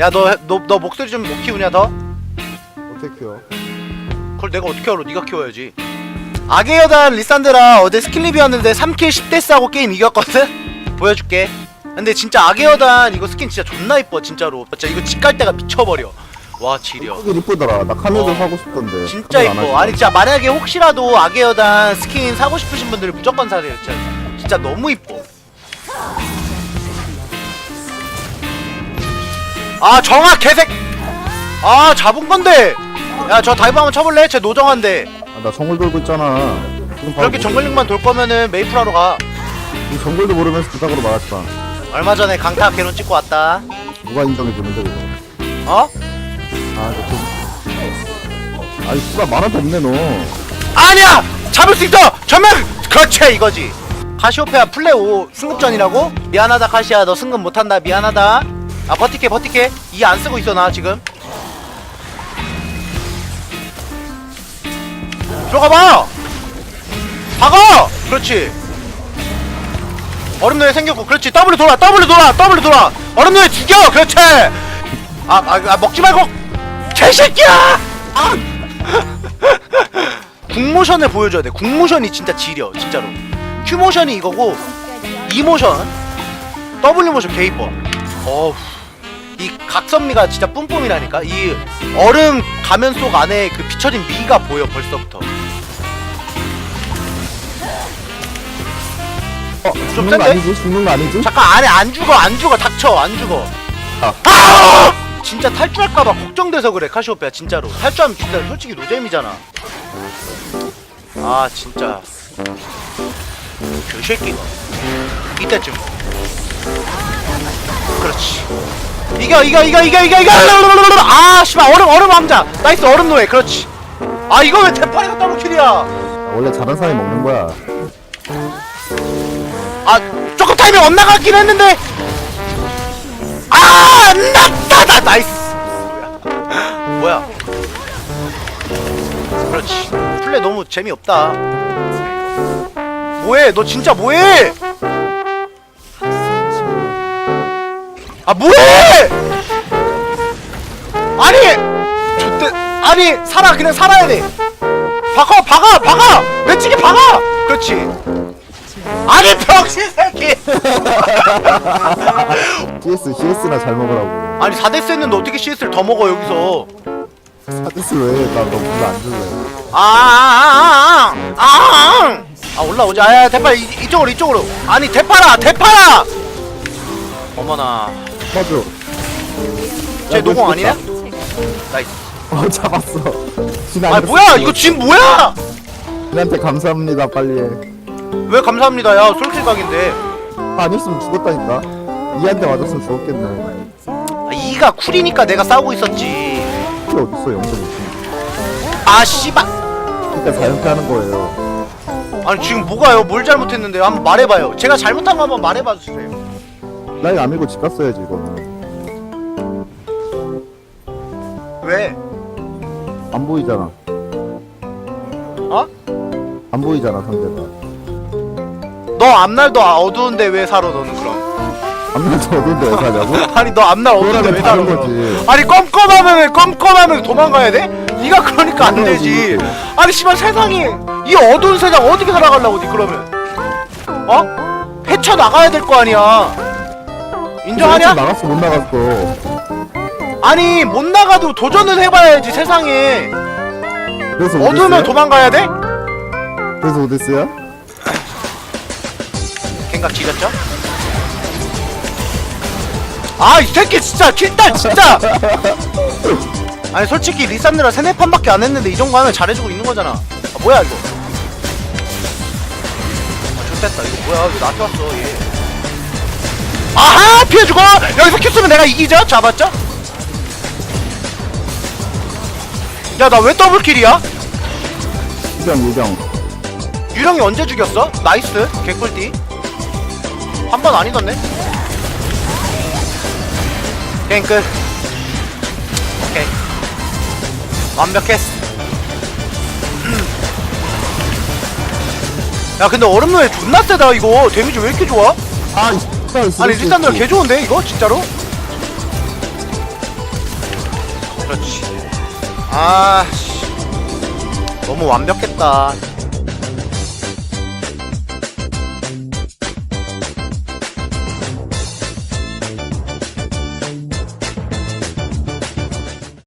야 너 너 너 목소리 좀 못 키우냐 더? 어떻게 키워? 그걸 내가 어떻게 알아? 네가 키워야지. 악의 여단 리산드라 어제 스킬립이었는데 3킬 10대 싸고 게임 이겼거든? 보여줄게. 근데 진짜 악의 여단 이거 스킨 진짜 존나 이뻐 진짜로. 진짜 이거 집 갈 때가 미쳐버려. 와 지려. 이쁘긴 이쁘더라. 나 카메도 어. 사고 싶던데. 진짜 카메라 안 이뻐. 하지. 아니 진짜 만약에 혹시라도 악의 여단 스킨 사고 싶으신 분들 무조건 사세요. 진짜 진짜 너무 이뻐. 아 정아 개색. 아 잡은 건데. 야 저 다이브 한번 쳐볼래? 쟤 노정한데. 아, 나 정글 돌고 있잖아. 지금 바로 그렇게 모르- 정글링만 돌 거면은 메이플하러 가. 이 정글도 모르면서 부탁으로 말하지 마. 얼마 전에 강타 개론 찍고 왔다. 누가 인정해 주는데 이거. 어? 아, 저 좀. 아이 씨발 만화도 없네 너. 아니야! 잡을 수 있어! 전면! 그렇지 이거지. 카시오페아 플레오 승급전이라고? 미안하다 카시야 너 승급 못한다 미안하다. 아 버티게 버티게 이 안 쓰고 있어 나 지금. 들어가봐! 박아! 그렇지. 얼음 노예 생겼고 그렇지. W 돌아 W 돌아 W 돌아. 얼음 노예 죽여 그렇지. 아, 아, 아 먹지 말고. 개새끼야! 아! 국모션을 보여줘야 돼. 국모션이 진짜 지려 진짜로. Q모션이 이거고 E모션 W모션 개 이뻐 어우 이 각선미가 진짜 뿜뿜이라니까 이 얼음 가면 속 안에 그 비춰진 미가 보여 벌써부터 어, 좀 죽는 거 센데? 아니지? 죽는 거 아니지? 잠깐 안에 안 죽어 안 죽어 닥쳐 안 죽어 아. 아! 진짜 탈주할까봐 걱정돼서 그래 카시오페아 진짜로 탈주하면 진짜 솔직히 노잼이잖아 아 진짜 그 새끼가 이때쯤 그렇지 이겨 이겨 이겨 이겨 이겨 이겨! 아 씨발 얼음 얼음 왕자. 나이스 얼음 노예 그렇지. 아 이거 왜 대파리가 더블킬이야? 원래 잘한 사람이 먹는 거야. 아 조금 타이밍 엇나갔긴 했는데. 아 나타다 나이스. 뭐야. 그렇지. 플레이 너무 재미없다. 뭐해? 너 진짜 뭐해 아 뭐해? 아니 좋대 아니 살아 그냥 살아야 돼. 박아 박아 박아! 매치기 박아! 그렇지. 아니 병신 새끼! CS, CS나 잘 먹으라고. 아니 4대스 했는데 어떻게 CS를 더 먹어 여기서? 사데스 왜? 나너 별로 안 줄래. 아아아아아아 아, 아, 올라오자 아야 대파 이, 이쪽으로 이쪽으로. 아니 대파라 대파라! 어머나 맞아. 쟤 야, 노공 너 아니냐? 나이스 어, 잡았어. 아 뭐야 이거 지금 뭐야 진한테 감사합니다, 빨리 해. 왜 감사합니다 야 솔킬 각인데 아, 아니었으면 죽었다니까. 이한테 맞았으면 죽었겠네. 아, 이가 쿨이니까 내가 싸우고 있었지 그게 어딨어, 0.5층. 아 씨발 그러니까 자연케 하는 거예요. 아니 지금 뭐가요 뭘 잘못했는데요 한번 말해봐요 제가 잘못한 거 한번 말해봐 주세요 나 이거 안 밀고 집 갔어야지, 이거는. 왜 안 보이잖아. 어? 안 보이잖아, 상대가. 너 앞날도 어두운데 왜 살아 너는 그럼 앞날 저 어딘데 왜 사냐고? 아니 너 앞날 어두운데 왜 살아 다른 그럼 거지. 아니 껌껌하면 껌껌하면 도망가야 돼? 네가 그러니까 안. 되지 아니 씨발 세상이 이 어두운 세상 어떻게 살아가려고 니 그러면 어? 헤쳐나가야 될 거 아니야 인정하냐? 나갔어, 못 나갔어. 아니 못 나가도 도전을 해봐야지 세상에 그래서 어두우면 오데스야? 도망가야 돼? 그래서 오데스야? 생각 지렸죠? 아 이 새끼 진짜 킬딸 진짜 아니 솔직히 리산드라 세네 판밖에 안 했는데 이 정도 하면 잘해주고 있는 거잖아 아 뭐야 이거 아 좋됐다 이거 뭐야 왜 나한테 왔어 얘 아하 피해주고 여기서 큐 쓰면 내가 이기죠? 잡았죠? 야 나 왜 더블킬이야? 유경, 유경. 유령이 언제 죽였어? 나이스 개꿀띠 한 번 아니던데? 게임 끝 오케이 완벽했어 야 근데 얼음노예 존나 세다 이거 데미지 왜 이렇게 좋아? 아, 아니 일단 들개 좋은데 이거 진짜로? 그렇지. 아 너무 완벽했다.